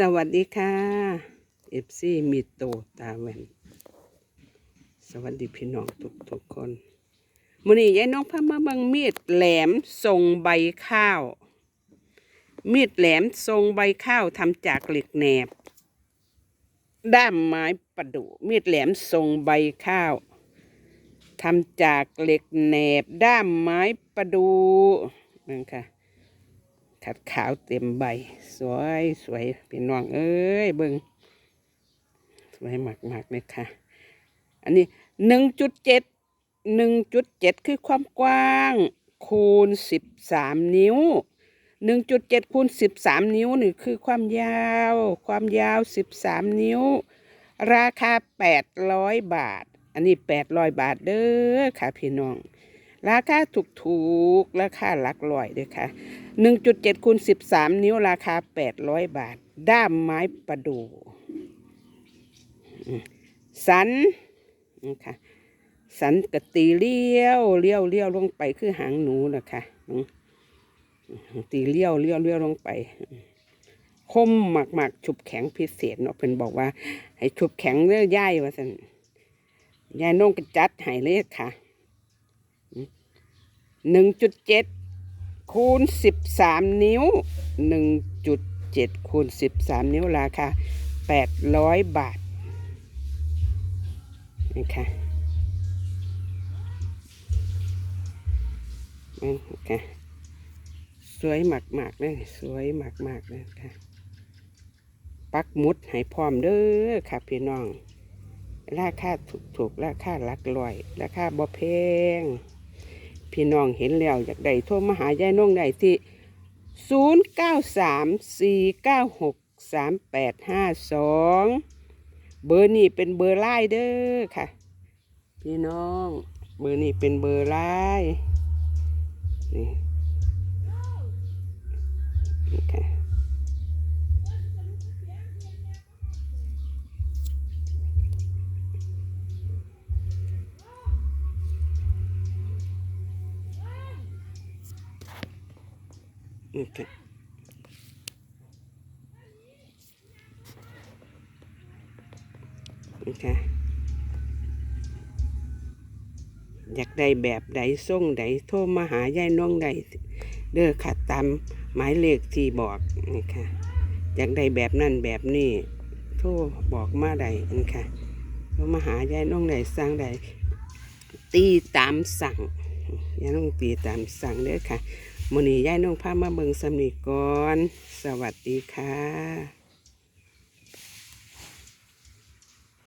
สวัสดีค่ะเอฟซีมีโตตาแวนสวัสดีพี่น้องทุกทุกคนมื้อนี้ยายน้องพามาบิ่งมีดแหลมทรงใบข้าว มีดแหลมทรงใบข้าวทำจากเหล็กแหนบ ด้ามไม้ประดู่มีดแหลมทรงใบข้าวทำจากเหล็กแหนบ ด้ามไม้ประดู่นั่นค่ะ ขัดขาวเต็มใบ สวยสวยพี่น้องเอ้ยเบิงสวยมากมากเลยค่ะ อันนี้หนึ่งจุดเจ็ดหนึ่งจุดเจ็ดคือความกว้าง คูณสิบสามนิ้วหนึ่งจุดเจ็ดคูณสิบสามนิ้วนี่คือความยาว ความยาวสิบสามนิ้ว ราคาแปดร้อยบาท อันนี้แปดร้อยบาทเด้อค่ะพี่น้อง ราคาถูกถูกๆราคาหลักร้อยเด้อค่ะ หนึ่งจุดเจ็ดคูณสิบสามนิ้วราคาแปดร้อยบาท ด้ามไม้ประดู่สันนี่ค่ะสันกะตีเลี้ยวเลี้ยวเลี้ยวลงไปคือหางหนูนะคะตีเลี้ยวเลี้ยวเลี้ยวลงไป คมหมักหมักๆฉุบแข็งพิเศษเนาะเพิ่นบอกว่า ให้ฉุบแข็งเด้อย่ายว่าสันยายน้องก็จัดให้เลยค่ะหนึ่งจุดเจ็ด คูณสิบสามนิ้วหนึ่งจุดเจ็ดคูณสิบสามนิ้วราคาแปดร้อยบาทนี่ค่ะนี่ค่ะสวยมากๆเลยสวยมากๆเลยค่ะ ปักมุดให้พร้อมเด้อค่ะพี่น้อง ราคาถูกๆราคาลักร้อย ราคาบ่แพง พี่น้องเห็นแล้วอยากได้โทรมาหายายน้องได้ที่ 0 9 3 4 9 6 3 8 5 2 เบอร์นี้เป็นเบอร์ไลน์เด้อค่ะ พี่น้อง เบอร์นี้เป็นเบอร์ไลน์นี่นี่ นี่ค่ะนี่ค่ะอยากได้แบบใดส่งใดโทรมาหายายน้องใดเด้อค่ะตามหมายเลขที่บอกนี่ค่ะอยากได้แบบนั่นแบบนี้โทรบอกมาใดนี่ค่ะโทรมาหายายน้องใดสั่งใดตีตามสั่งยายน้องตีตามสั่งเด้อค่ะ มื้อนี้ยายน้องพามาเบิ่งสำนีก่อน สวัสดีค่ะ